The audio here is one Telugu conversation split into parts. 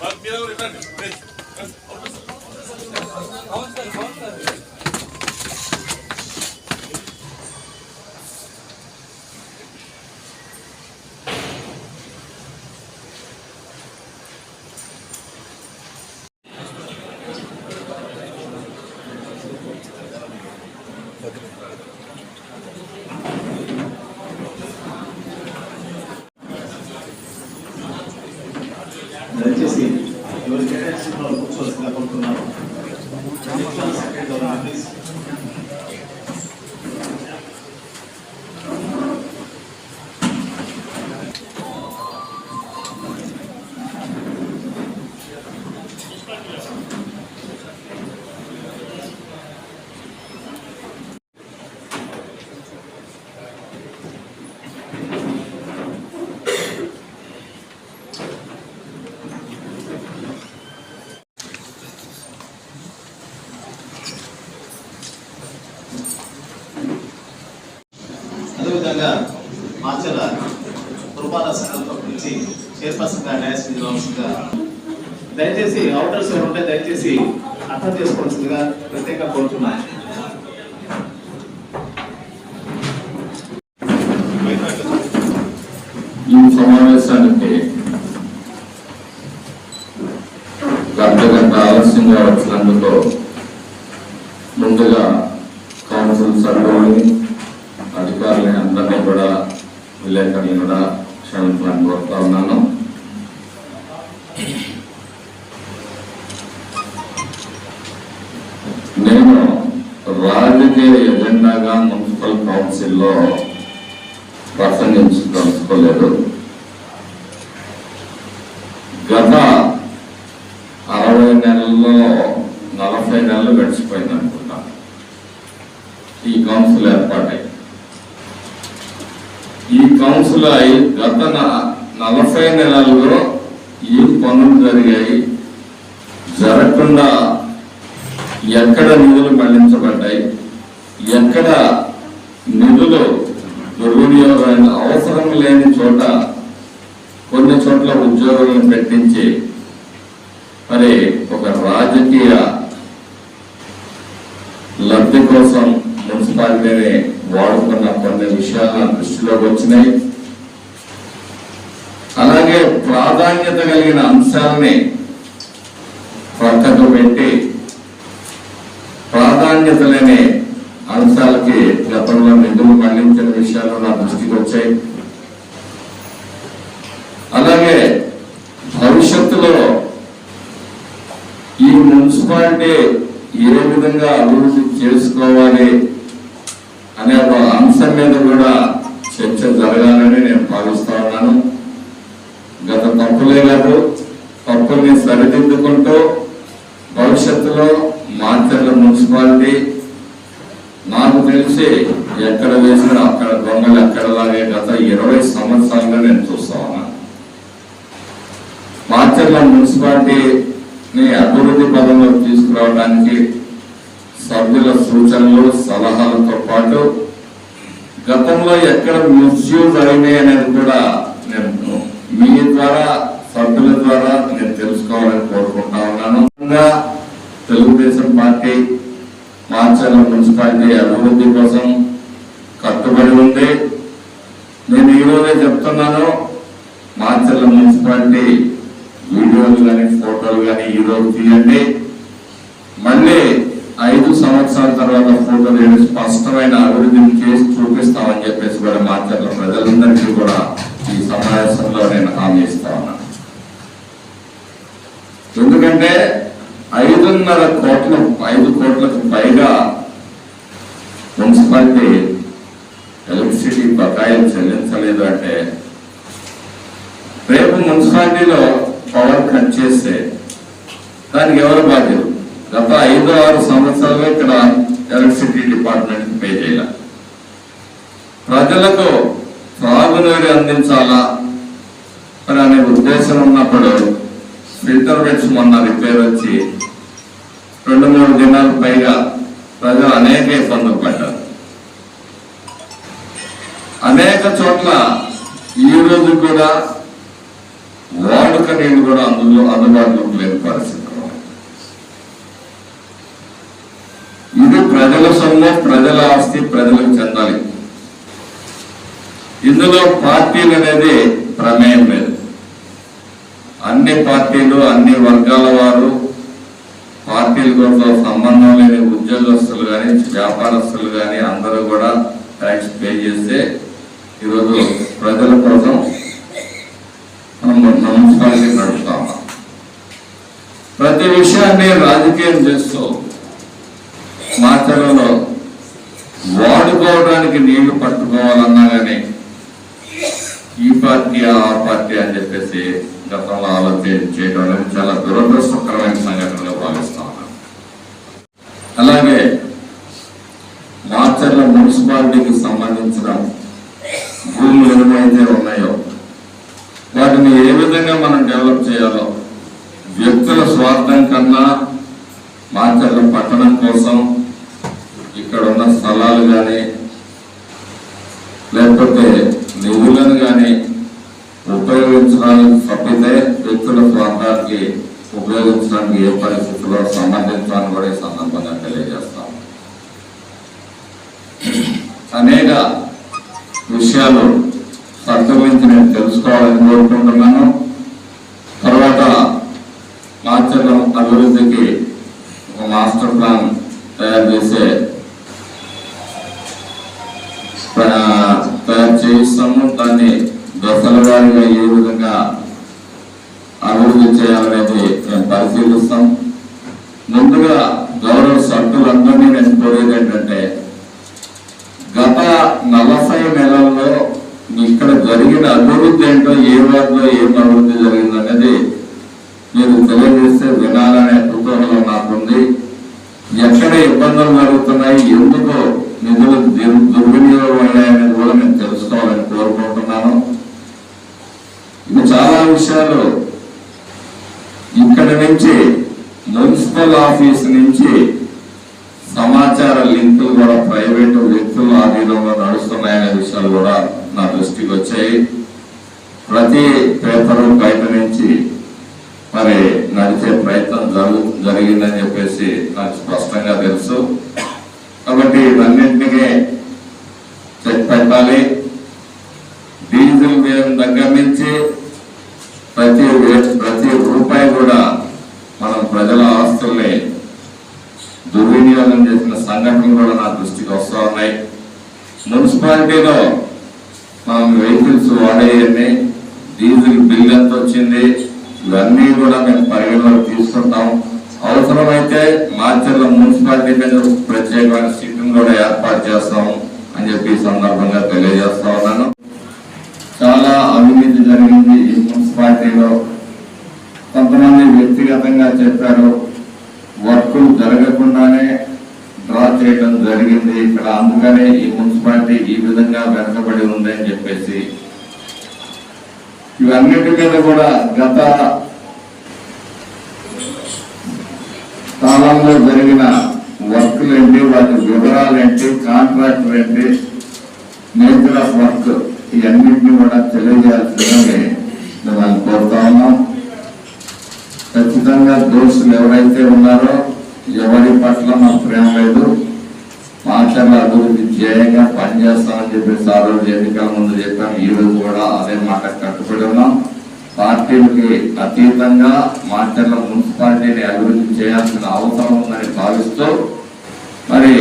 దయచేసి మాచల పురపాల సంఘంతో పిలిచి చైర్పర్సన్గా న్యాయ శ్రీనివాసంగా దయచేసి అవుటర్స్ ఎవరు ఉంటే దయచేసి అర్థం చేసుకోవాల్సిందిగా ప్రత్యేకంగా కోరుతున్నాను ఈ సమావేశానికి గంట గంట ఆలస్యంగా వచ్చినందుకు ముందుగా కౌన్సిల్ సభ్యులని విలేకరులను కూడా క్షమించమని కోరుతా ఉన్నాను నేను రాజకీయ ఎజెండాగా మున్సిపల్ కౌన్సిల్లో ప్రసంగించదలుచుకోలేదు గత అరవై నెలల్లో నలభై నెలలు గడిచిపోయింది అనుకుంటా ఈ కౌన్సిల్ ఏర్పాటై ఈ జూలై గత నలభై నెలల్లో ఏం పనులు జరిగాయి. జరగకుండా ఎక్కడ నిధులు మళ్ళించబడ్డాయి? ఎక్కడ నిధులు దుర్వినియోగమైన అవసరం లేని చోట కొన్ని చోట్ల ఉద్యోగులను పెట్టించి మరి ఒక రాజకీయ లబ్ధి కోసం మున్సిపాలిటీని వాడుకున్న కొన్ని విషయాలు దృష్టిలోకి వచ్చినాయి. ప్రాధాన్యత కలిగిన అంశాలని పక్కకు పెట్టి ప్రాధాన్యత లేని అంశాలకి గతంలో నిధులు మళ్ళించిన విషయాలు నా దృష్టికి వచ్చాయి. అలాగే భవిష్యత్తులో ఈ మున్సిపాలిటీ ఏ విధంగా అభివృద్ధి చేసుకోవాలి అనే ఒక అంశం మీద కూడా చర్చ జరగాలని నేను భావిస్తా ఉన్నాను. గత తప్పులే కాదు తప్పుల్ని సరిదిద్దుకుంటూ భవిష్యత్తులో మాచర్ల మున్సిపాలిటీ నాకు తెలిసి ఎక్కడ వేసినా అక్కడ దొంగలు ఎక్కడలాగే గత ఇరవై సంవత్సరాలుగా నేను చూస్తా ఉన్నాను మాచర్ల మున్సిపాలిటీని అభివృద్ధి పదంలోకి తీసుకురావడానికి సభ్యుల సూచనలు సలహాలతో పాటు గతంలో ఎక్కడ మిస్యూజ్ అయినాయి అనేది కూడా మీ ద్వారా సభ్యుల ద్వారా నేను తెలుసుకోవాలని కోరుకుంటా ఉన్నాను. తెలుగుదేశం పార్టీ మాచర్ల మున్సిపాలిటీ అభివృద్ధి కోసం కట్టుబడి ఉంది. నేను ఈరోజే చెప్తున్నాను మాచర్ల మున్సిపాలిటీ వీడియోలు కానీ ఫోటోలు కానీ ఈరోజు తీయండి. మళ్ళీ ఐదు సంవత్సరాల తర్వాత ఫోటోలు వేసి స్పష్టమైన అభివృద్ధిని చేసి చూపిస్తామని చెప్పేసి కూడా మాట్లాడిన ప్రజలందరికీ కూడా ఈ సమావేశంలో నేను హామీ ఇస్తా ఉన్నాను ఎందుకంటే ఐదున్నర కోట్ల ఐదు కోట్లకు పైగా మున్సిపాలిటీ ఎలక్ట్రిసిటీ బకాయిలు చెల్లించలేదు అంటే రేపు మున్సిపాలిటీలో పవర్ కట్ చేస్తే దానికి ఎవరు బాధ్యత గత ఐదు ఆరు సంవత్సరాలు ఇక్కడ ఎలక్ట్రిసిటీ డిపార్ట్మెంట్ పే చేయాలి. ప్రజలకు త్రాగునీరు అందించాలా? అని అనే ఉద్దేశం ఉన్నప్పుడు ఫిల్టర్ బెడ్స్ మొన్న రిపేర్ వచ్చి రెండు మూడు దినాలు పైగా ప్రజలు అనేక ఇబ్బందులు పడ్డారు. అనేక చోట్ల ఈ రోజు కూడా వాడుక నీళ్ళు కూడా అందులో అందుబాటులోకి లేని పరిస్థితి. ఇది ప్రజల సొమ్ము ప్రజల ఆస్తి ప్రజలకు చెందాలి. ఇందులో పార్టీలు అనేది ప్రమేయం లేదు. అన్ని పార్టీలు అన్ని వర్గాల వారు పార్టీలతో సంబంధం లేని ఉద్యోగస్తులు కానీ వ్యాపారస్తులు కానీ అందరూ కూడా ట్యాక్స్ పే చేస్తే ఈరోజు ప్రజల కోసం మనం మన నడుపుతాం. ప్రతి విషయాన్ని రాజకీయం చేస్తూ మాచర్లలో వాడుకోవడానికి నీళ్ళు పట్టుకోవాలన్నా కానీ ఈ పార్టీ ఆ పార్టీ అని చెప్పేసి గతంలో ఆలోచన చేయడం అనేది చాలా దురదృష్టకరమైన సంఘటనగా భావిస్తా ఉన్నాను అలాగే మార్చర్ల మున్సిపాలిటీకి సంబంధించిన భూములు ఏమైతే ఉన్నాయో వాటిని ఏ విధంగా మనం డెవలప్ చేయాలో వ్యక్తుల స్వార్థం కన్నా మార్చర్ల పట్టణం కోసం ఇక్కడ ఉన్న స్థలాలు కానీ లేకపోతే నిధులను కానీ ఉపయోగించడానికి తప్పితే వ్యక్తుల స్వార్థానికి ఉపయోగించడానికి ఏ పరిస్థితుల్లో సంబంధించాలని కూడా ఈ సందర్భంగా తెలియజేస్తాం అనేక విషయాలు చట్టం గురించి నేను తెలుసుకోవాలని కోరుకుంటున్నాను. తర్వాత మాచర్లం అభివృద్ధికి ఒక మాస్టర్ ప్లాన్ తయారు చేసే తయారు చేయిస్తాము. దాన్ని దశల వారిగా ఏ విధంగా అభివృద్ధి చేయాలనేది మేము పరిశీలిస్తాం. ముందుగా గౌరవ సభ్యులందరినీ నేను కోరేది ఏంటంటే నలభై నెలల్లో ఇక్కడ జరిగిన అభివృద్ధి ఏంటో ఏ వార్డులో ఏం అభివృద్ధి జరిగింది అనేది మీరు తెలియజేస్తే వినాలనే కుతూహలం నాకుంది. ఎక్కడ ఇబ్బందులు జరుగుతున్నాయి ఎందుకు నిధులు దుర్వినియోగం అయ్యాయనేది కూడా నేను తెలుసుకోవాలని కోరుకుంటున్నాను. ఇది చాలా విషయాలు ఇక్కడి నుంచి మున్సిపల్ ఆఫీస్ నుంచి సమాచార లింకులు కూడా ప్రైవేటు వ్యక్తుల ఆధీనంలో నడుస్తున్నాయనే విషయాలు కూడా నా దృష్టికి వచ్చాయి. ప్రతి పేపరు బయట నుంచి మరి నడిచే ప్రయత్నం జరుగు జరిగిందని చెప్పేసి నాకు స్పష్టంగా తెలుసు కాబట్టి ఇవన్నింటినీ చెక్ పెట్టాలి డీజిల్ వ్యయం దగ్గర నుంచి ప్రతి వే- ప్రతి రూపాయి కూడా మనం ప్రజల ఆస్తుల్ని దుర్వినియోగం చేసిన సంఘటనలు కూడా నా దృష్టికి వస్తూ ఉన్నాయి మున్సిపాలిటీలో మనం వెహికల్స్ వాడేయన్ని డీజిల్ బిల్ ఎంత వచ్చింది ఇవన్నీ కూడా మేము పరిగణలోకి తీసుకుంటాం. అవసరమైతే మార్చర్ల మున్సిపాలిటీ మీద ప్రత్యేకమైన సిట్టింగ్ కూడా ఏర్పాటు చేస్తాము అని చెప్పి సందర్భంగా తెలియజేస్తా ఉన్నాను. చాలా అవినీతి జరిగింది ఈ మున్సిపాలిటీలో. కొంతమంది వ్యక్తిగతంగా చెప్పారు వర్కులు జరగకుండానే డ్రా చేయడం జరిగింది ఇక్కడ అందుకనే ఈ మున్సిపాలిటీ ఈ విధంగా వెనకబడి ఉంది అని చెప్పేసి. ఇవన్నిటి మీద కూడా గత కాలంలో జరిగిన వర్క్లు ఏంటి వాటి వివరాలు ఏంటి కాంట్రాక్టర్ ఏంటి నేచర్ ఆఫ్ వర్క్ ఇవన్నింటినీ కూడా తెలియజేయాల్సిందని మిమ్మల్ని కోరుతా ఉన్నాం. ఖచ్చితంగా దోషులు ఎవరైతే ఉన్నారో ఎవరి పట్ల మాకు ప్రేమ లేదు. మాచర్ల అభివృద్ధి ధ్యేయంగా పనిచేస్తామని చెప్పేసి ఆ రోజు ఎన్నికల ముందు చెప్పాం ఈ రోజు కూడా అదే మాట కట్టుబడి ఉన్నాం. పార్టీలకి అతీతంగా మాచర్ల మున్సిపాలిటీని అభివృద్ధి చేయాల్సిన అవసరం ఉందని భావిస్తూ మరి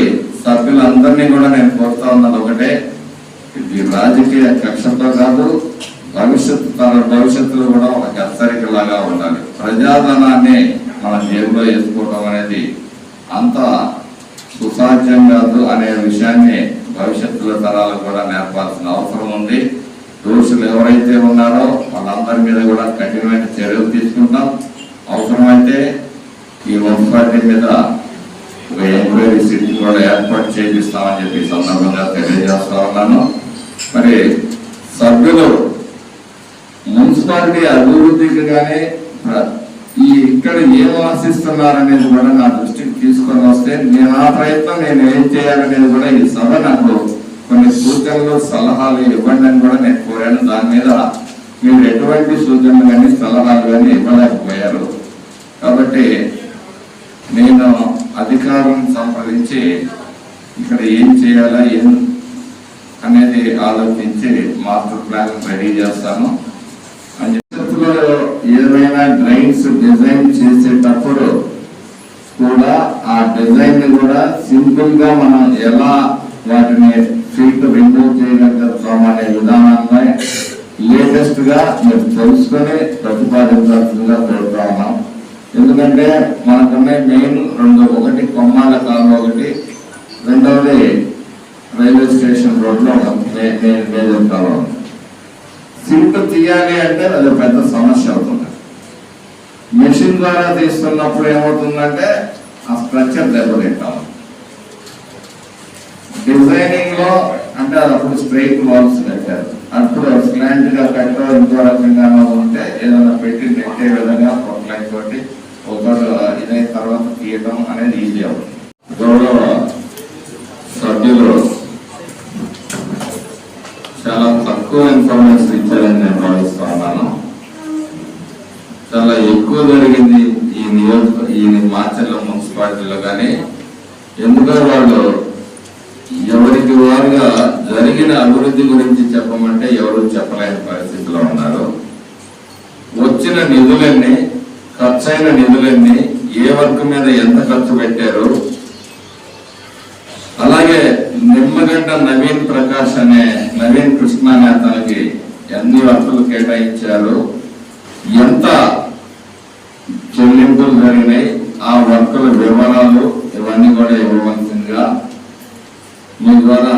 సభ్యులందరినీ కూడా నేను కోరుతా ఉన్నది ఒకటే ఇది రాజకీయ కక్షతో కాదు భవిష్యత్తు తన భవిష్యత్తులో కూడా ఒక హెచ్చరిక లాగా ఉండాలి. ప్రజాధనాన్ని మన జేబులో వేసుకోవడం అనేది అంత సుసాధ్యం కాదు అనే విషయాన్ని భవిష్యత్తులో తరాలకు కూడా నేర్పాల్సిన అవసరం ఉంది. దోషులు ఎవరైతే ఉన్నారో వాళ్ళందరి మీద కూడా కఠినమైన చర్యలు తీసుకుంటాం. అవసరమైతే ఈ మున్సిపాలిటీ మీద ఒక ఎంక్వైరీ సిట్టింగ్ కూడా ఏర్పాటు చేపిస్తామని చెప్పి సందర్భంగా తెలియజేస్తా ఉన్నాను. మరి సభ్యులు మున్సిపాలిటీ అభివృద్ధికి కానీ ఈ ఇక్కడ ఏం ఆశిస్తున్నారనేది కూడా నా దృష్టికి తీసుకొని వస్తే నేను ఆ ప్రయత్నం నేను ఏం చేయాలనేది కూడా ఈ సభ నాకు కొన్ని సూచనలు సలహాలు ఇవ్వండి అని కూడా నేను కోరాను. దాని మీద మీరు ఎటువంటి సూచనలు కానీ సలహాలు కానీ ఇవ్వలేకపోయారు. కాబట్టి నేను అధికారం సంప్రదించి ఇక్కడ ఏం చేయాలా ఏం అనేది ఆలోచించి మాస్టర్ ప్లాన్ రెడీ చేస్తాను. అని ఏదైనా డ్రైన్స్ డిజైన్ చేసేటప్పుడు కూడా ఆ డిజైన్ కూడా సింపుల్గా మనం ఎలా వాటిని ఫీట్ రిమూవ్ చేయగలుగుతాం అనే విధానాన్ని లేటెస్ట్గా మీరు తెలుసుకొని ప్రతిపాదించాల్సిందిగా కోరుతా ఉన్నాం ఎందుకంటే మనకున్న మెయిన్ రెండు ఒకటి కొమ్మాల కాలువ ఒకటి రెండవది రైల్వే స్టేషన్ రోడ్లో ఒక మేజర్ సిమెంట్ తీయాలి అంటే అది పెద్ద సమస్య అవుతుంది. మెషిన్ ద్వారా తీస్తున్నప్పుడు ఏమవుతుందంటే ఆ స్ట్రక్చర్ దెబ్బతింటాం డిజైనింగ్లో అంటే అది అప్పుడు స్ట్రైట్ వాల్స్ కట్టారు అప్పుడు స్లాంట్గా కట్టో ఇంకో రకంగా ఉంటే ఏదైనా పెట్టి నెట్టే విధంగా ఒక లైన్ తోటి ఒక ఇదైన తర్వాత తీయడం అనేది ఈజీ అవుతుంది. గౌరవ సభ్యులు చాలా తక్కువ ఇన్ఫర్మేషన్ ఇచ్చారని నేను భావిస్తా ఉన్నాను చాలా ఎక్కువ జరిగింది ఈ నియోజక ఈ మాచర్ల మున్సిపాలిటీలో కానీ ఎందుకో వాళ్ళు ఎవరికి వారుగా జరిగిన అభివృద్ధి గురించి చెప్పమంటే ఎవరు చెప్పలేని పరిస్థితిలో ఉన్నారు. వచ్చిన నిధులన్నీ ఖర్చైన నిధులన్నీ ఏ వర్క్ మీద ఎంత ఖర్చు పెట్టారు? అలాగే నిమ్మగడ్డ నవీన్ ప్రకాష్ అనే నవీన్ కృష్ణ అనే అతనికి ఎన్ని వర్కులు కేటాయించారు? ఎంత చెల్లింపులు జరిగినాయి? ఆ వర్కుల వివరాలు ఇవన్నీ కూడా ఇవ్వవలసిందిగా మీ ద్వారా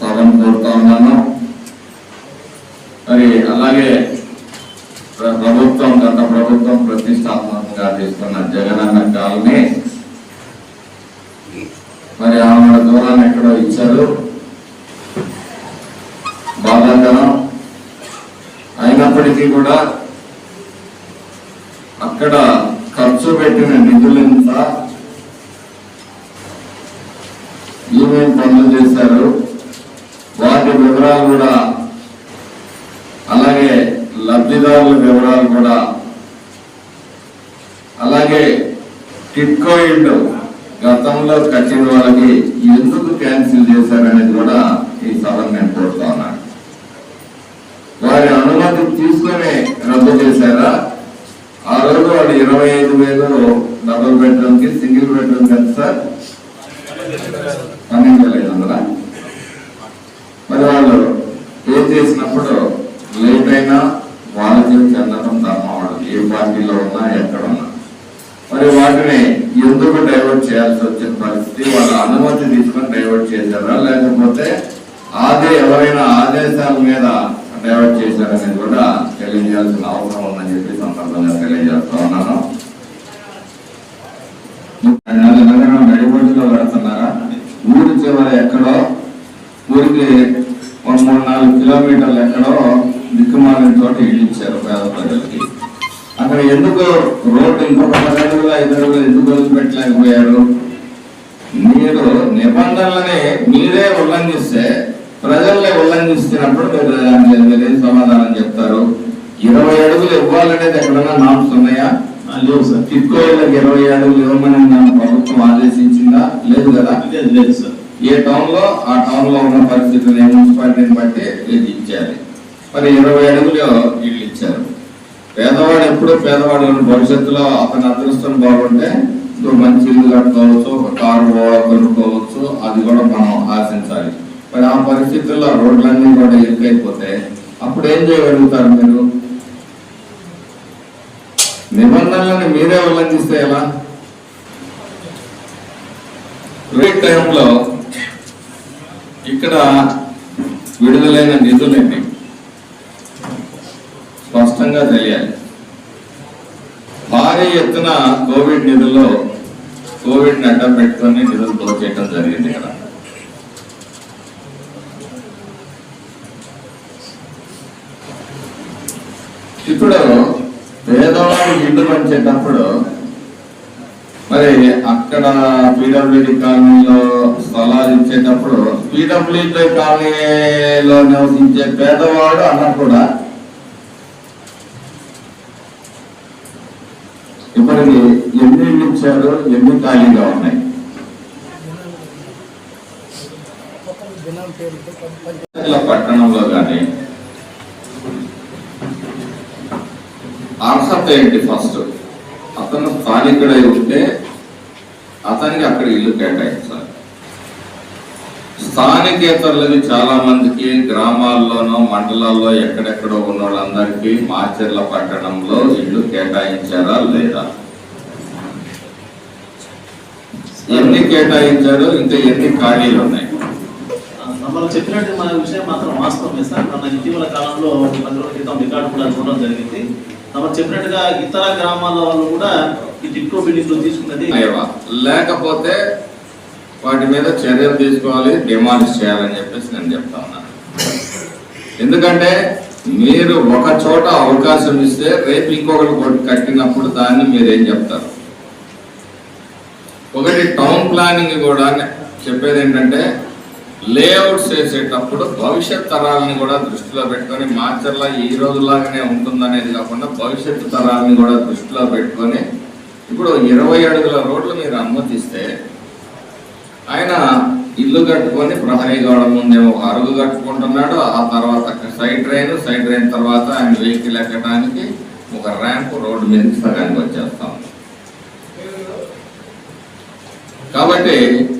సగం కోరుతా ఉన్నాను. మరి అలాగే ప్రభుత్వం గత ప్రభుత్వం ప్రతిష్టాత్మకంగా తీసుకున్న జగనన్న కాలనీ మరి ఆమె దూరాన్ని ఎక్కడో ఇచ్చారు. బాధాకరం. అయినప్పటికీ కూడా అక్కడ ఖర్చు పెట్టిన నిధులెంత ఏమేమి పనులు చేశారు? వాటి వివరాలు కూడా అలాగే లబ్ధిదారుల వివరాలు కూడా అలాగే టిట్కో గతంలో కట్టిన వాళ్ళకి ఎందుకు క్యాన్సిల్ చేశారనేది కూడా ఈ సభను నేను కోరుతా ఉన్నాను. వారి అనుమతి తీసుకొని రద్దు చేశారా? ఆ వాళ్ళు ఇరవై ఐదు వేలు డబుల్ బెడ్రూమ్కి సింగిల్ బెడ్రూమ్ ఎంత సార్? పన్నెండు వేల ఐదు వందల? మరి వాళ్ళు ఏం చేసినప్పుడు లేట్ అయినా వాళ్ళకి చెందడం ధర్మం వాళ్ళు ఏ పార్టీలో ఉన్నా ఎక్కడ ఉన్నా. మరి వాటిని ఎందుకు డైవర్ట్ చేయాల్సి వచ్చిన పరిస్థితి? వాళ్ళ అనుమతి తీసుకొని డైవర్ట్ చేశారా? లేకపోతే ఆదే ఎవరైనా ఆదేశాల మీద డైవర్ట్ చేశారనేది కూడా తెలియజేయాల్సిన అవసరం ఉందని చెప్పి సందర్భంగా ఎక్కడో దిక్కుమాలిన చోట ఇల్లు ఇచ్చారు పేద ప్రజలకి. అక్కడ ఎందుకు రోడ్డు ఇంకొక పది అడుగులు ఐదు అడుగులు ఎందుకు వదిలిపెట్టలేకపోయారు? మీరు నిబంధనలని మీరే ఉల్లంఘిస్తే ప్రజల్ని ఉల్లంఘిస్తున్నప్పుడు మీరు దానికి సమాధానం చెప్తారు? ఇరవై అడుగులు ఇవ్వాలనేది ఎక్కడన్నా నామ్స్ ఉన్నాయా? లేవు సార్. టిక్కో ఇళ్ళకి ఇరవై అడుగులు ఇవ్వమని మన ప్రభుత్వం ఆదేశించిందా? లేదు కదా? లేదు సార్. ఏ టౌన్లో ఆ టౌన్లో ఉన్న పరిస్థితులు ఏ మున్సిపాలిటీని బట్టి ఇచ్చారు మరి ఇరవై అడుగులు వీళ్ళు ఇచ్చారు. పేదవాడు ఎప్పుడు పేదవాడు భవిష్యత్తులో అతని అదృష్టం బాగుంటే ఇంకో మంచి ఇల్లు కట్టుకోవచ్చు ఒక కారు కొనుక్కోవచ్చు అది కూడా మనం ఆశించాలి. మరి ఆ పరిస్థితుల్లో రోడ్లన్నీ కూడా ఇరుకైపోతే అప్పుడు ఏం చేయగలుగుతారు మీరు? నిబంధనలను మీరే ఉల్లంఘిస్తే ఎలా? రేట్ టైంలో ఇక్కడ విడుదలైన నిధులేంటి స్పష్టంగా తెలియాలి. భారీ ఎత్తున కోవిడ్ నిధుల్లో కోవిడ్ అడ్డం పెట్టుకొని నిధులు దోచేయటం జరిగింది కదా. ఇప్పుడు పేదవాడు ఇల్లు పంచేటప్పుడు మరి అక్కడ పీడబ్ల్యూడి కాలనీలో స్థలాలు ఇచ్చేటప్పుడు పీడబ్ల్యూడి కాలనీలో నివసించే పేదవాడు అన్న కూడా ఇప్పటికి ఎన్ని ఇళ్ళు ఇచ్చారు ఎన్ని ఖాళీగా ఉన్నాయి? ఇలా పట్టణంలో కానీ అర్హత ఏంటి ఫస్ట్? అతను స్థానికుడై ఉంటే అతనికి అక్కడ ఇల్లు కేటాయించారు స్థానికేతరులకి చాలా మందికి గ్రామాల్లోనో మండలాల్లో ఎక్కడెక్కడో ఉన్న వాళ్ళందరికీ మాచర్ల పట్టణంలో ఇల్లు కేటాయించారా లేదా? ఎన్ని కేటాయించారు? ఇంకా ఎన్ని ఖాళీలు ఉన్నాయి? మనం చెప్పినట్టు మన విషయం మాత్రం వాస్తవమే సార్. మన ఇటీవల కాలంలో పది రోజుల క్రితం రికార్డు కూడా చూడడం జరిగింది. మనం చెప్పినట్టుగా ఇతర గ్రామాల వాళ్ళు కూడా ఈ టిక్కో బిల్డింగ్లు తీసుకున్నది లేవా లేకపోతే వాటి మీద చర్యలు తీసుకోవాలి డిమాండ్ చేయాలని చెప్పేసి నేను చెప్తా ఉన్నాను ఎందుకంటే మీరు ఒక చోట అవకాశం ఇస్తే రేపు ఇంకొకటి కట్టినప్పుడు దాన్ని మీరు ఏం చెప్తారు? ఒకటి టౌన్ ప్లానింగ్ కూడా చెప్పేది ఏంటంటే లేఅవుట్స్ వేసేటప్పుడు భవిష్యత్ తరాలను కూడా దృష్టిలో పెట్టుకొని మాచర్ల ఈ రోజులాగానే ఉంటుందనేది కాకుండా భవిష్యత్తు తరాలని కూడా దృష్టిలో పెట్టుకొని ఇప్పుడు ఇరవై అడుగుల రోడ్లు మీరు అనుమతిస్తే ఆయన ఇల్లు కట్టుకొని ప్రహరీ గోడ ముందేమో ఒక అరుగు కట్టుకుంటున్నాడు. ఆ తర్వాత సైడ్ డ్రైన్ సైడ్ డ్రైన్ తర్వాత ఆయన వెహికల్ ఎక్కడానికి ఒక ర్యాంప్ రోడ్డు మీదకి సగానికి వచ్చేస్తాం. కాబట్టి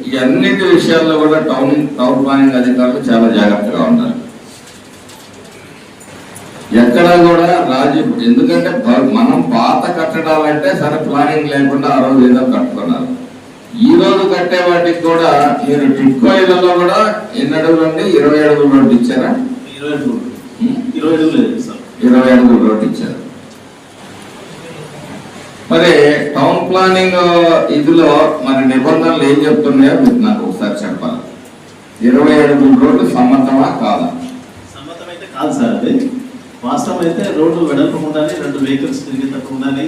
ఈ అన్నిటి విషయాల్లో కూడా టౌన్ టౌన్ ప్లానింగ్ అధికారులు చాలా జాగ్రత్తగా ఉండాలి. ఎక్కడా కూడా రాజీ ఎందుకంటే మనం పాత కట్టడాలంటే సరే ప్లానింగ్ లేకుండా ఆ రోజు ఏదో కట్టుకున్నారు. ఈ రోజు కట్టే వాటికి కూడా మీరు ఇళ్ళలో కూడా ఎన్ని అడుగులు అండి? ఇరవై అడుగులు రోడ్డు ఇచ్చారా? ఇరవై అడుగులు రోడ్డు ఇచ్చారు. మరి టౌన్ ప్లానింగ్ ఇదిలో మరి నిబంధనలు ఏం చెప్తున్నాయో మీరు నాకు ఒకసారి చెప్పాలి. ఇరవై అడుగుల రోడ్డు సమ్మతమా కాదా? సమ్మతం అయితే కాదు సార్ అది. వాస్తవం అయితే రోడ్డు వెడల్పు ఉండాలి రెండు వెహికల్స్ తిరిగేటట్టు ఉండాలి